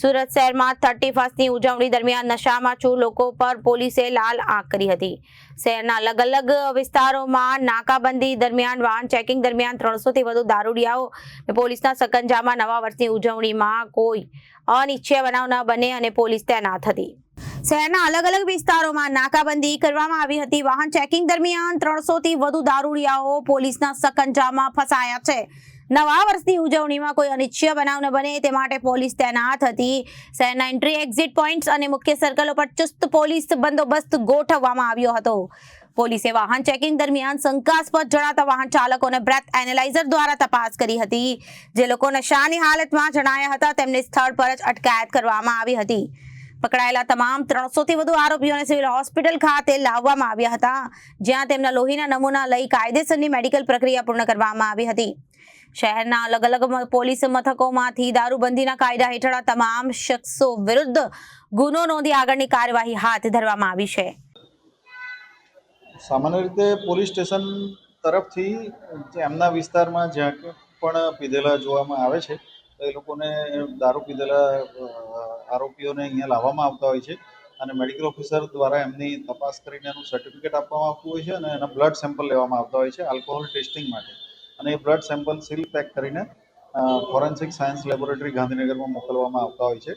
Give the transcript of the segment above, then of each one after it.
સુરત શહેરમાં થર્ટી ફર્સ્ટની ઉજવણી દરમિયાન નશામાં ચૂર લોકો પર પોલીસે લાલ આંખ કરી હતી. શહેરના અલગ અલગ વિસ્તારોમાં નાકાબંધી દરમિયાન, વાહન ચેકિંગ દરમિયાન ત્રણસોથી વધુ દારૂડિયાઓ પોલીસના સકંજામાં નવા વર્ષની ઉજવણીમાં કોઈ અનિચ્છીય બનાવ ન બને અને પોલીસ તૈનાત હતી. શહેરના અલગ અલગ વિસ્તારોમાં નાકાબંધી કરવામાં આવી હતી. વાહન ચેકિંગ દરમિયાન ત્રણસોથી વધુ દારૂડિયાઓ પોલીસના સકંજામાં ફસાયા છે. નવા વર્ષની ઉજવણીમાં કોઈ અનિચ્છય બનાવ ન બને, તે માટે પોલીસ તૈનાત હતી. શહેરના એન્ટ્રી એક્ઝિટ પોઈન્ટ્સ અને મુખ્ય સર્કલો પર ચુસ્ત પોલીસ બંદોબસ્ત ગોઠવવામાં આવ્યો હતો. પોલીસે વાહન ચેકિંગ દરમિયાન શંકાસ્પદ જણાતા વાહન ચાલકોને બ્રેથ એનાલાઇઝર દ્વારા તપાસ કરી હતી. જે લોકો નશાની હાલતમાં જણાયા હતા, તેમને સ્થળ પર જ અટકાયત કરવામાં આવી હતી. પકડાયેલા તમામ ત્રણસોથી વધુ આરોપીઓને સિવિલ હોસ્પિટલ ખાતે લાવવામાં આવ્યા હતા, જ્યાં તેમના લોહીના નમૂના લઈ કાયદેસરની મેડિકલ પ્રક્રિયા પૂર્ણ કરવામાં આવી હતી. શહેરના અલગ અલગ પોલીસ મથકોમાંથી દારૂબંધીના કાયદા હેઠળ તમામ શખ્સો વિરુદ્ધ ગુનો નોંધી આગળની કાર્યવાહી હાથ ધરવામાં આવી છે. સામાન્ય રીતે પોલીસ સ્ટેશન તરફથી એમના વિસ્તારમાં જ્યાં પણ પીધેલા જોવામાં આવે છે, તો એ લોકોને દારૂ પીધેલા આરોપીઓને અહીંયા લાવવામાં આવતા હોય છે અને મેડિકલ ઓફિસર દ્વારા એમની તપાસ કરીને એનું સર્ટિફિકેટ આપવામાં આવતું હોય છે અને એના બ્લડ સેમ્પલ લેવામાં આવતા હોય છે આલ્કોહોલ ટેસ્ટિંગ માટે. અને એ બ્લડ સેમ્પલ સીલ પેક કરીને ફોરેન્સિક સાયન્સ લેબોરેટરી ગાંધીનગરમાં મોકલવામાં આવતા હોય છે.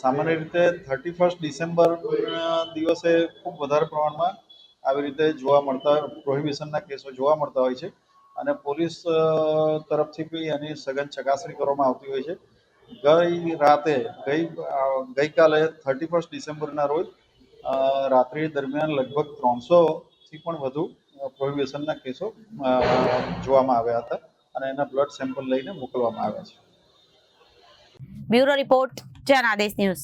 સામાન્ય રીતે થર્ટી ફર્સ્ટ ડિસેમ્બર દિવસે ખૂબ વધારે પ્રમાણમાં આવી રીતે જોવા મળતા, પ્રોહિબિશનના કેસો જોવા મળતા હોય છે. અને પોલીસ તરફથી બી એની સઘન ચકાસણી કરવામાં આવતી હોય છે. ગઈ રાતે, ગઈ ગઈકાલે થર્ટી ફર્સ્ટ ડિસેમ્બરના રોજ રાત્રિ દરમિયાન લગભગ ત્રણસોથી પણ વધુ પ્રોહિબિશનના કેસો જોવામાં આવ્યા હતા અને એના બ્લડ સેમ્પલ લઈને મોકલવામાં આવ્યા છે. Bureau report Janadesh news.